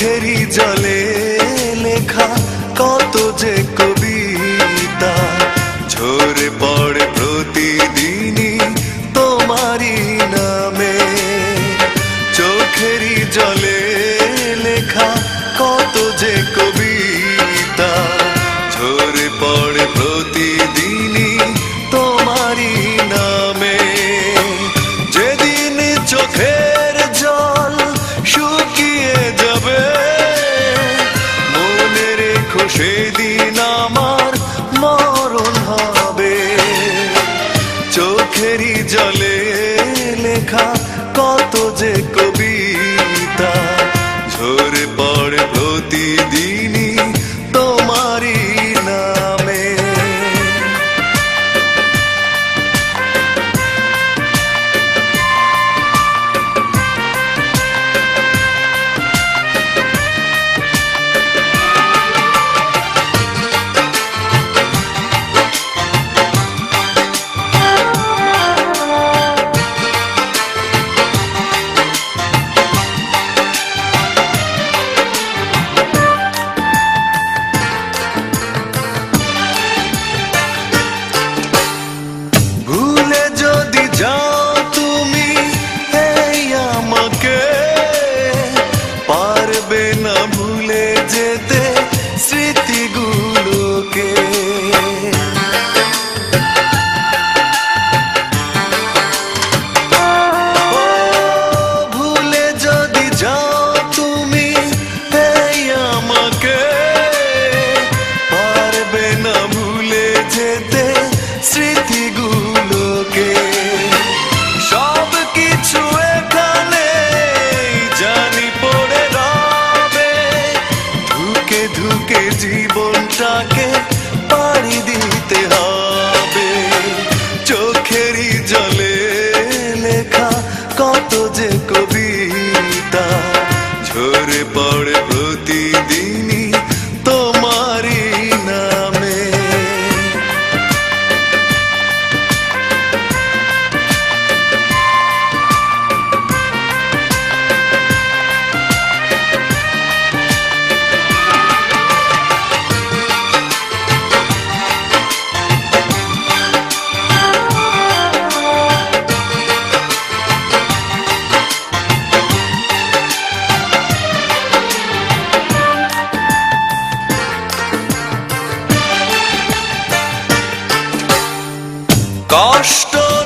চোখেরই জলে লেখা কত যে কবি লেখা কত যে কো কষ্ট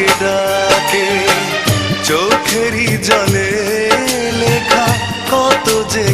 আমাকে ডাকে চোখেরই জলে লেখা কত যে